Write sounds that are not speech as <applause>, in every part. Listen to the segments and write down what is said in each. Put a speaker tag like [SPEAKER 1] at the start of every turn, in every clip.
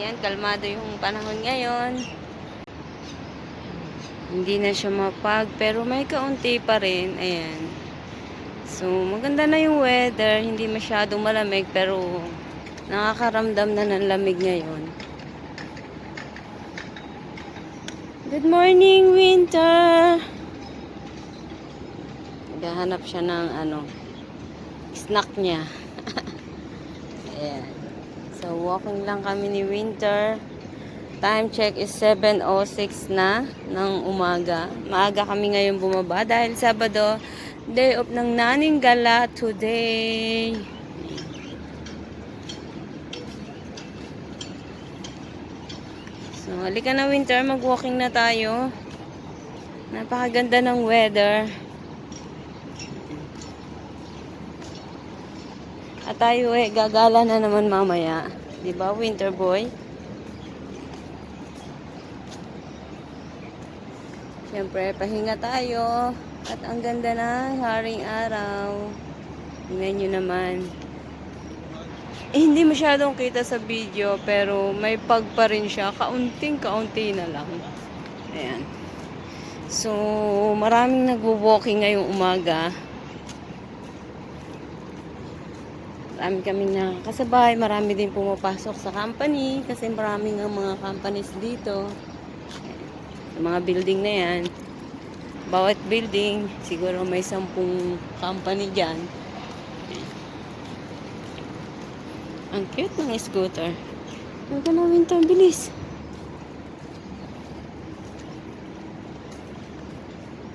[SPEAKER 1] Ayan, kalmado yung panahon ngayon. Hindi na siya mapag, pero may kaunti pa rin. Ayan. So, maganda na yung weather. Hindi masyadong malamig, pero nakakaramdam na ng lamig ngayon. Good morning, winter! Naghahanap siya ng ano, snack niya. <laughs> Ayan. So, walking lang kami ni Winter. Time check is 7.06 na ng umaga. Maaga kami ngayon bumaba dahil Sabado, day off ng naning gala today. So, halika na Winter, mag-walking na tayo. Napakaganda ng weather. At tayo eh, gagala na naman mamaya. Di ba, winter boy? Siyempre, pahinga tayo. At ang ganda ng haring araw. Tingnan nyo naman. Eh, hindi masyadong kita sa video, pero may pag pa rin siya. Kaunting-kaunti na lang. Ayan. So, maraming nagwo-walking ngayong umaga. Marami kami na kasabay, marami din pumapasok sa company kasi maraming ang mga companies dito. Sa mga building na yan. Bawat building, siguro may sampung company dyan. Ang cute ng scooter. Huwag ka na winter, bilis.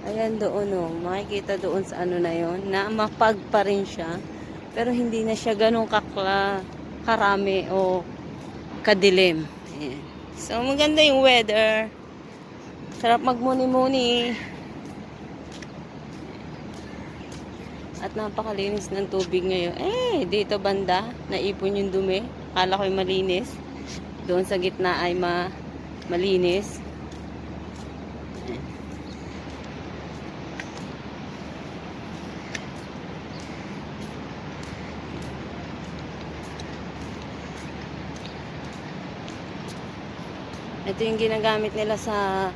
[SPEAKER 1] Ayan doon oh, makikita doon sa ano na yon na mapag pa rin siya. Pero hindi na siya ganun kakla, karami o kadilim. Ayan. So, maganda yung weather. Sarap magmuni-muni. At napakalinis ng tubig ngayon. Eh, dito banda, naipon yung dumi. Akala ko'y malinis. Doon sa gitna ay ma malinis. Ito yung ginagamit nila sa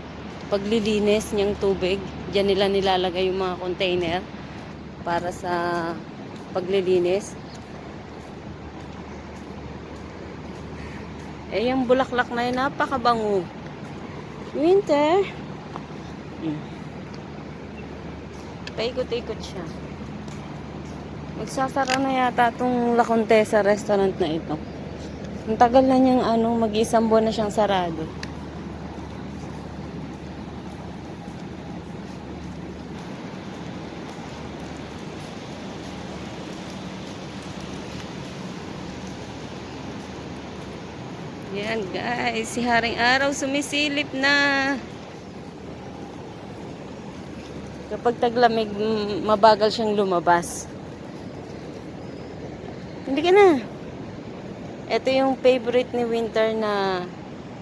[SPEAKER 1] paglilinis niyang tubig. Diyan nila nilalagay yung mga container para sa paglilinis. Eh, yung bulaklak na yun, napakabango. Winter. Hmm. Paikot-ikot siya. Magsasara na yata itong La Contessa restaurant na ito. Ang tagal na niyang ano, mag-isang buwan na siyang sarado. Yan guys, si Haring Araw sumisilip na. Kapag taglamig, mabagal siyang lumabas. Hindi ka na. Ito yung favorite ni Winter na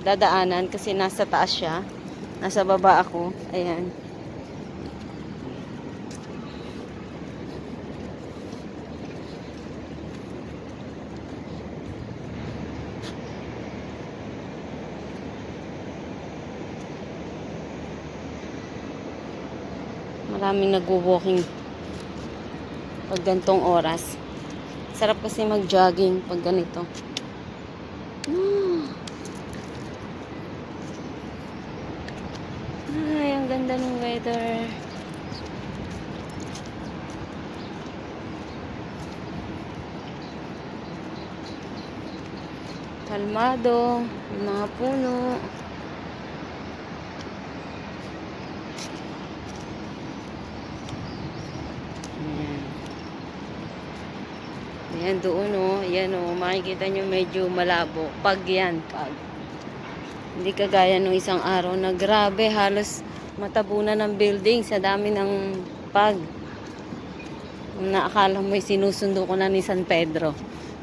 [SPEAKER 1] dadaanan kasi nasa taas siya. Nasa baba ako. Ayan. Maraming nagwo-walking pag gantong oras. Sarap kasi mag-jogging pag ganito. Ah. Ay, ang ganda ng weather. Kalmado, yung mga puno. Ayan doon oh. Ayan oh. Makikita nyo medyo malabo. Pag yan. Pag. Hindi kagaya nung isang araw na grabe. Halos matabunan ng building sa dami ng pag. Naakala mo'y sinusundo ko na ni San Pedro.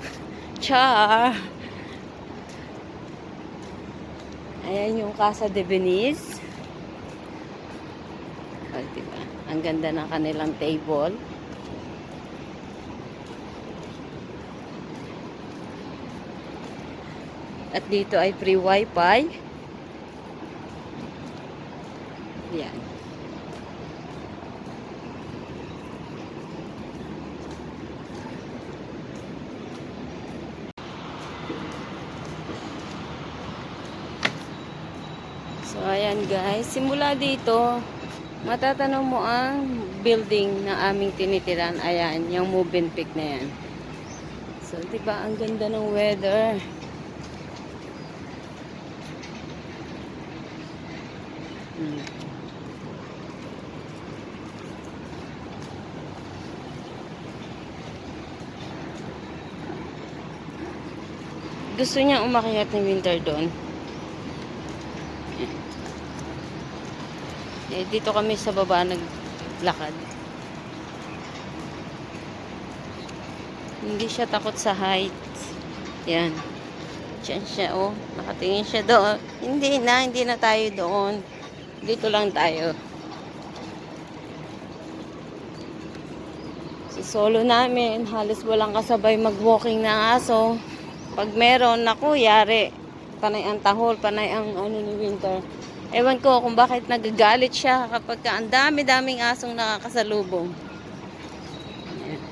[SPEAKER 1] <laughs> Char! Ayan yung Casa de Venice. Oh, diba? Ang ganda ng kanilang table. At dito ay free wifi. Yan. So, ayan guys. Simula dito, matatanong mo ang building na aming tinitiran. Ayan, yung moving peak na yan. So, di ba ang ganda ng weather? Hmm. Gusto niya umakyat ni Winter doon. Eh, dito kami sa baba naglakad. Hindi siya takot sa heights. Yan. Diyan siya, oh. Nakatingin siya doon. Hindi na, hindi na tayo doon. Dito lang tayo. Sa solo namin, halos walang kasabay mag-walking na aso. Pag meron, naku, yari. Panay ang tahol, panay ang ano ni Winter. Ewan ko kung bakit nagagalit siya kapag ka ang dami-daming asong nakakasalubong. Ayan.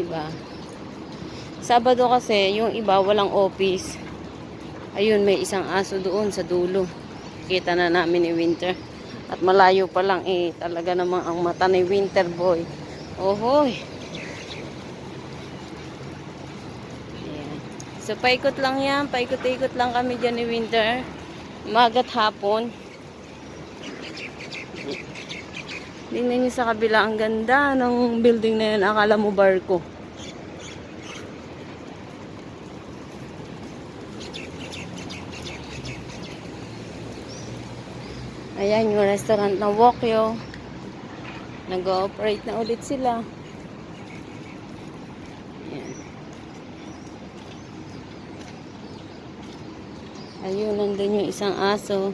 [SPEAKER 1] Diba? Sabado kasi, yung iba walang office. Ayun, may isang aso doon sa dulo. Kita na namin ni Winter. At malayo pa lang eh, talaga namang ang mata ni Winter boy. Ohoy. So, paikot lang yan. Paikot-ikot lang kami dyan ni Winter. Magat hapon. Tingnan niyo sa kabila. Ang ganda ng building na yan. Akala mo barko. Ayan yung restaurant na Wokyo. Nag-ooperate na ulit sila. Ayan. Ayun, nandun yung isang aso.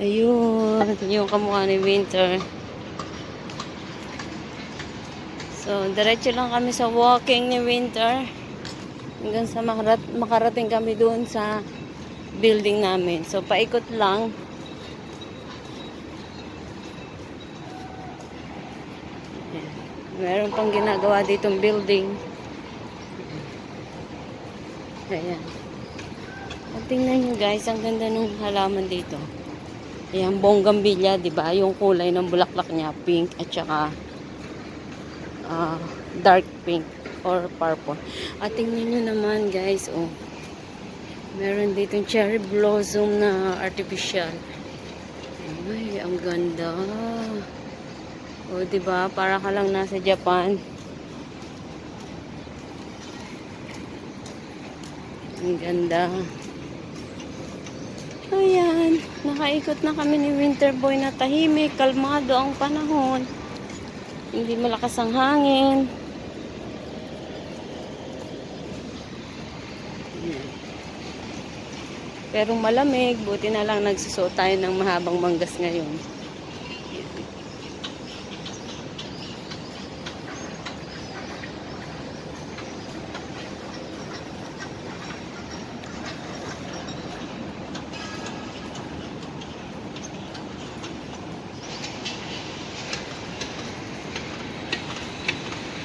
[SPEAKER 1] Ayun, yung kamukha ni Winter. So, diretso lang kami sa walking ni Winter. Hanggang sa makarat makarating kami doon sa building namin. So, paikot lang. Meron pang ginagawa ditong building. Ayan. At tingnan nyo guys, ang ganda ng halaman dito. Ayan, bonggambilya, di ba? Yung kulay ng bulaklak niya, pink at saka ah, dark pink or purple. At tingnan nyo naman guys, oh. Meron ditong cherry blossom na artificial. Ay, ang ganda. O, di ba? Para ka lang nasa Japan. Ang ganda. Ayan. Nakaikot na kami ni Winter Boy na tahimik. Kalmado ang panahon. Hindi malakas ang hangin. Pero malamig. Buti na lang nagsusuot tayo ng mahabang manggas ngayon.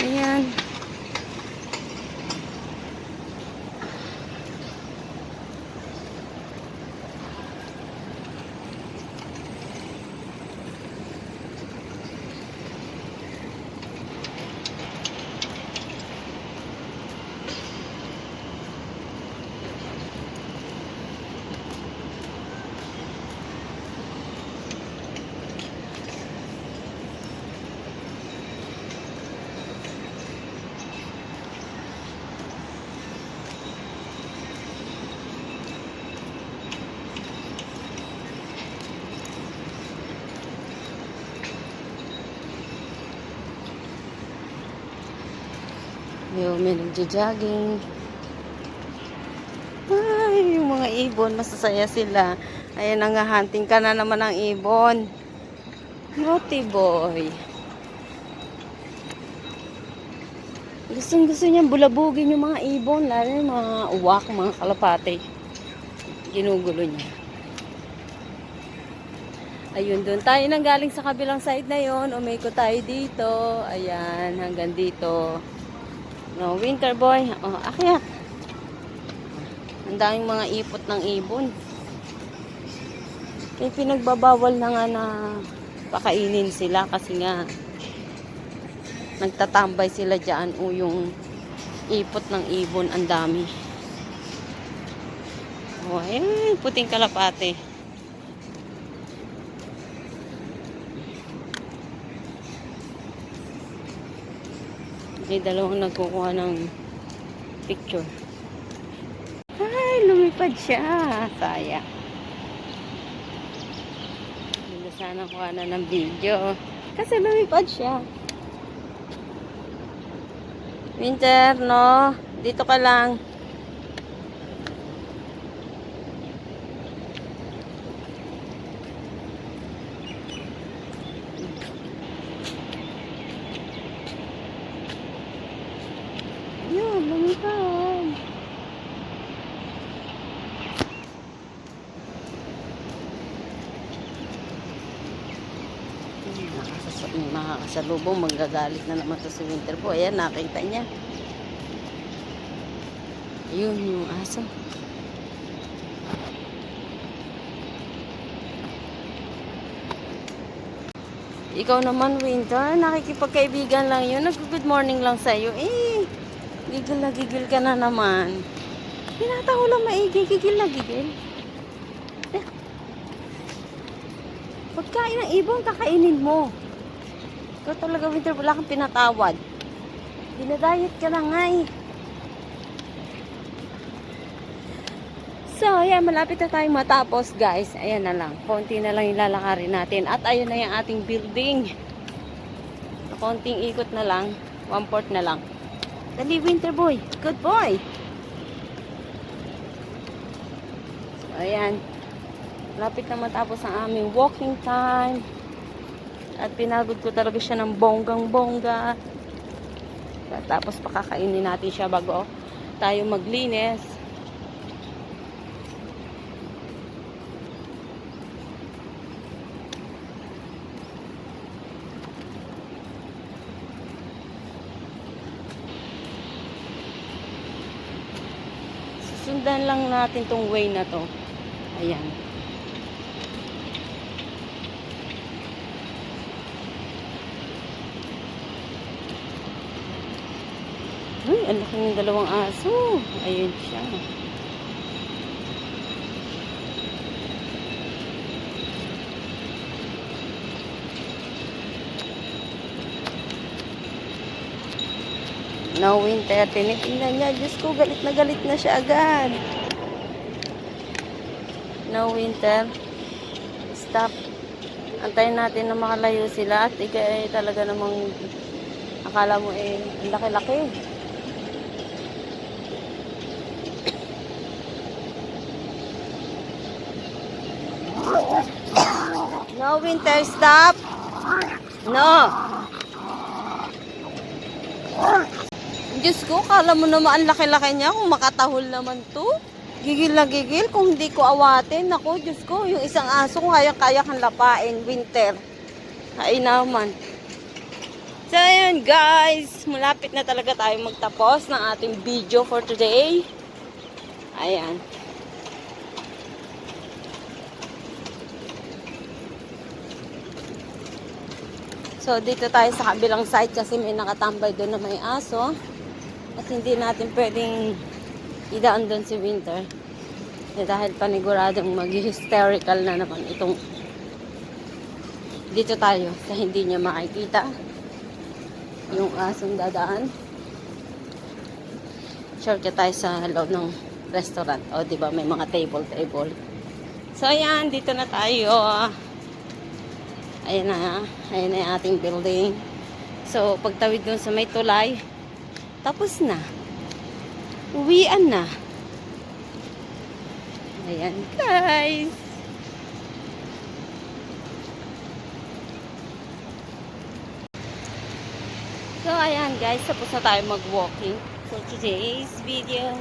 [SPEAKER 1] Ayan. Yung may nagja-jogging. Ay, yung mga ibon, masasaya sila. Ayan, nanghahunting ka na naman ng ibon. Naughty boy. Gusto gusto niya bulabugin yung mga ibon, lalo yung mga uwak, mga kalapate. Ginugulo niya. Ayun, doon tayo nang galing sa kabilang side na yon. Umiko tayo dito. Ayan, hanggang dito. No, winter boy. Oh, akyat. Ang daming mga ipot ng ibon. Kaya pinagbabawal na nga na pakainin sila kasi nga nagtatambay sila dyan o yung ipot ng ibon ang dami. Oh, ayun, puting kalapate. May dalawang nagkukuha ng picture. Ay, lumipad siya. Saya. Hindi sana kuha na ng video. Kasi lumipad siya. Winter, no? Dito ka lang. Yun, lumipad. Nakasas makakasalubong, manggagalit na naman to si Winter po. Ayan, nakita niya. Ayun, yung aso. Ikaw naman, Winter, nakikipagkaibigan lang yun. Nag-good morning lang sa'yo. Eh, gigil na gigil ka na naman. Tinataho lang maigi, gigil na gigil. Eh. Pagkain ng ibon, kakainin mo. Ikaw talaga, Winter, wala kang pinatawad. Dinadayet ka na nga eh. So, ayan, malapit na tayong matapos, guys. Ayan na lang. Konti na lang yung lalakarin natin. At ayun na yung ating building. Konting ikot na lang. One port na lang. Dali, winter boy. Good boy. So, ayan. Malapit na matapos ang aming walking time. At pinagod ko talaga siya ng bonggang-bongga. Tapos pakakainin natin siya bago tayo maglinis. Susundan lang natin tong way na to. Ayan. Ang laki ng dalawang aso. Ayun siya. No winter. Tinitingnan niya. Diyos ko, galit na galit na siya agad. No winter. Stop. Antayin natin na makalayo sila at ika eh, talaga namang akala mo eh ang laki-laki. No winter, stop. No. Diyos ko, kala mo naman ang laki-laki niya kung makatahol naman to. Gigil na gigil kung hindi ko awatin. Ako, Diyos ko, yung isang aso kung kaya-kaya kang lapain, winter. Ay naman. So, ayun guys. Malapit na talaga tayo magtapos ng ating video for today. Ayan. So, dito tayo sa kabilang side kasi may nakatambay doon na may aso. At hindi natin pwedeng idaan doon si Winter. Eh, dahil paniguradong mag-hysterical na naman itong dito tayo sa hindi niya makikita yung asong dadaan. Shortcut tayo sa loob ng restaurant. O, di ba may mga table-table. So, ayan, dito na tayo. Ayan na, ayan na yung ating building. So, pagtawid dun sa may tulay, tapos na. Uwian na. Ayan, guys. So, ayan guys, tapos na tayo mag-walking for today's video.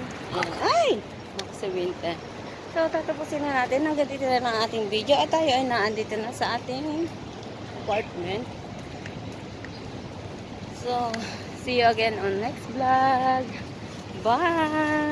[SPEAKER 1] Ay! Ako sa winter. So, tatapusin na natin. Hanggang dito na ang ating video. At tayo ay naandito na sa ating apartment. So, see you again on next vlog. Bye!